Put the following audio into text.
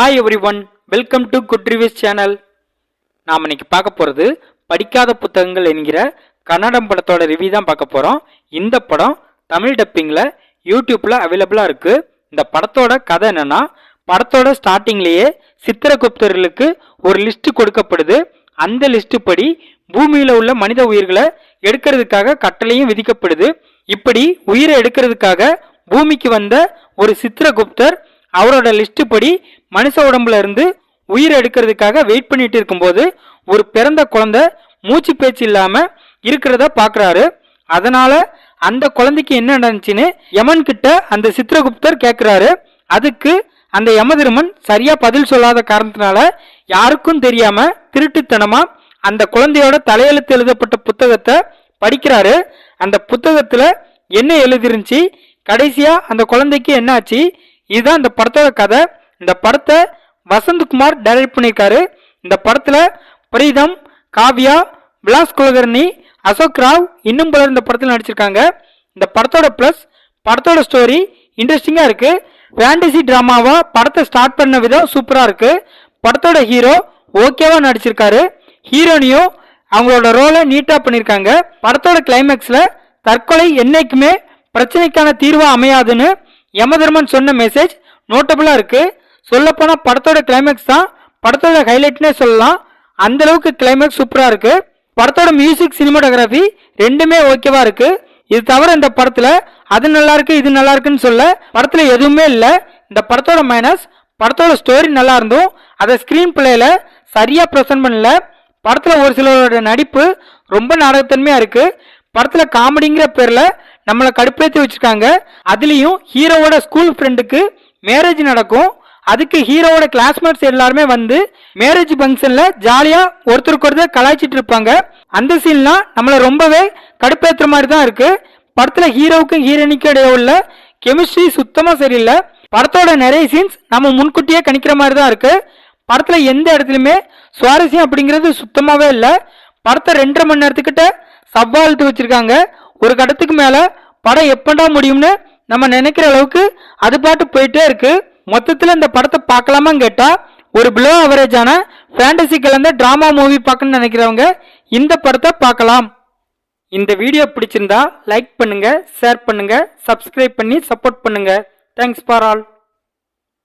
Hi everyone welcome to good reviews channel நாம் இன்னைக்கு பார்க்க போகிறது படிக்காத புத்தகங்கள் என்கிற கன்னடம் படத்தோட ரிவ்யூ தான் பார்க்க போகிறோம் இந்த படம் தமிழ் டப்பிங்கில் யூடியூப்பில் அவைலபிளாக இருக்குது இந்த படத்தோட கதை என்னென்னா படத்தோட ஸ்டார்டிங்லேயே சித்திரகுப்தர்களுக்கு ஒரு லிஸ்ட்டு கொடுக்கப்படுது. அந்த லிஸ்ட்டு படி பூமியில் உள்ள மனித உயிர்களை எடுக்கிறதுக்காக கட்டளையும் விதிக்கப்படுது. இப்படி உயிரை எடுக்கிறதுக்காக பூமிக்கு வந்த ஒரு சித்திரகுப்தர் அவரோட லிஸ்ட் படி மனுஷ உடம்புல இருந்து உயிர் எடுக்கிறதுக்காக வெயிட் பண்ணிட்டு இருக்கும்போது ஒரு பிறந்த குழந்தை மூச்சு பேச்சு இல்லாம இருக்கிறத பாக்குறாரு. அதனால அந்த குழந்தைக்கு என்ன நடந்துச்சுன்னு யமன் கிட்ட அந்த சித்திரகுப்தர் கேட்கிறாரு அதுக்கு அந்த யமதிருமன் சரியா பதில் சொல்லாத காரணத்தினால யாருக்கும் தெரியாம திருட்டுத்தனமா அந்த குழந்தையோட தலையெழுத்து எழுதப்பட்ட புத்தகத்தை படிக்கிறாரு. அந்த புத்தகத்துல என்ன எழுதிருந்துச்சு? கடைசியா அந்த குழந்தைக்கு என்னாச்சு? இதுதான் இந்த படத்தோட கதை. இந்த படத்தை வசந்த்குமார் டைரக்ட் பண்ணியிருக்காரு. இந்த படத்தில் பிரீதம் காவ்யா விலாஸ் குலகர்ணி அசோக் ராவ் இன்னும் பலர் இந்த படத்தில் நடிச்சிருக்காங்க. இந்த படத்தோட ப்ளஸ் படத்தோட ஸ்டோரி இன்ட்ரெஸ்டிங்காக இருக்குது ஃபேண்டசி ட்ராமாவாக படத்தை ஸ்டார்ட் பண்ண விதம் சூப்பராக இருக்குது படத்தோட ஹீரோ ஓகேவாக நடிச்சிருக்காரு. ஹீரோனியும் அவங்களோட ரோலை நீட்டாக பண்ணியிருக்காங்க. படத்தோட கிளைமேக்ஸில் தற்கொலை என்றைக்குமே பிரச்சனைக்கான தீர்வாக அமையாதுன்னு யமதர்மன் சொன்ன மெசேஜ் நோட்டபுளாக இருக்குது சொல்லப்போனால் படத்தோட கிளைமேக்ஸ் தான். படத்தோட ஹைலைட்னே சொல்லலாம். அந்தளவுக்கு கிளைமேக்ஸ் சூப்பராக இருக்குது படத்தோட மியூசிக் சினிமாட்டோகிராஃபி ரெண்டுமே ஓகேவாக இருக்குது இது தவிர இந்த படத்தில் அது நல்லா இருக்கு இது நல்லா இருக்குன்னு சொல்ல படத்தில் எதுவுமே இல்லை. இந்த படத்தோட மைனஸ் படத்தோட ஸ்டோரி நல்லா இருந்தும். அதை ஸ்க்ரீன் பிளேயில் சரியாக ப்ரெசென்ட் பண்ணல. படத்தில் ஒரு சிலரோட நடிப்பு ரொம்ப நாடகத்தன்மையாக இருக்குது படத்தில் காமெடிங்கிற பேரில் நம்மளை கடுப்பேற்றி வச்சிருக்காங்க. அதுலேயும் ஹீரோவோட ஸ்கூல் ஃப்ரெண்டுக்கு மேரேஜ் நடக்கும். அதுக்கு ஹீரோவோட கிளாஸ்மேட்ஸ் எல்லாருமே வந்து மேரேஜ் ஃபங்க்ஷனில் ஜாலியாக ஒருத்தருக்கு ஒருத்தர் கலாய்ச்சிட்டு இருப்பாங்க. அந்த சீன்லாம் நம்மளை ரொம்பவே கடுப்பேற்றுற மாதிரி தான் இருக்குது படத்தில் ஹீரோவுக்கும் ஹீரோனிக்கும் இடையே உள்ள கெமிஸ்ட்ரி சுத்தமாக சரியில்லை. படத்தோட நிறைய சீன்ஸ் நம்ம முன்கூட்டியே கணிக்கிற மாதிரி தான் இருக்குது படத்தில் எந்த இடத்துலையுமே சுவாரஸ்யம் அப்படிங்கிறது சுத்தமாகவே இல்லை. படத்தை ரெண்டரை மணி நேரத்துக்கிட்ட சவால்ட்டு வச்சுருக்காங்க. ஒரு கட்டத்துக்கு மேல படம் எப்படா முடியும்னு நம்ம நினைக்கிற அளவுக்கு அது பாட்டு போயிட்டே இருக்கு. மொத்தத்தில் இந்த படத்தை பார்க்கலாமான்னு கேட்டா ஒரு பிலோ அவரேஜான ஃபேண்டசி கலந்த டிராமா மூவி பார்க்கணும்னு நினைக்கிறவங்க இந்த படத்தை பார்க்கலாம். இந்த வீடியோ பிடிச்சிருந்தா லைக் பண்ணுங்க ஷேர் பண்ணுங்க சப்ஸ்கிரைப் பண்ணி சப்போர்ட் பண்ணுங்க. Thanks for all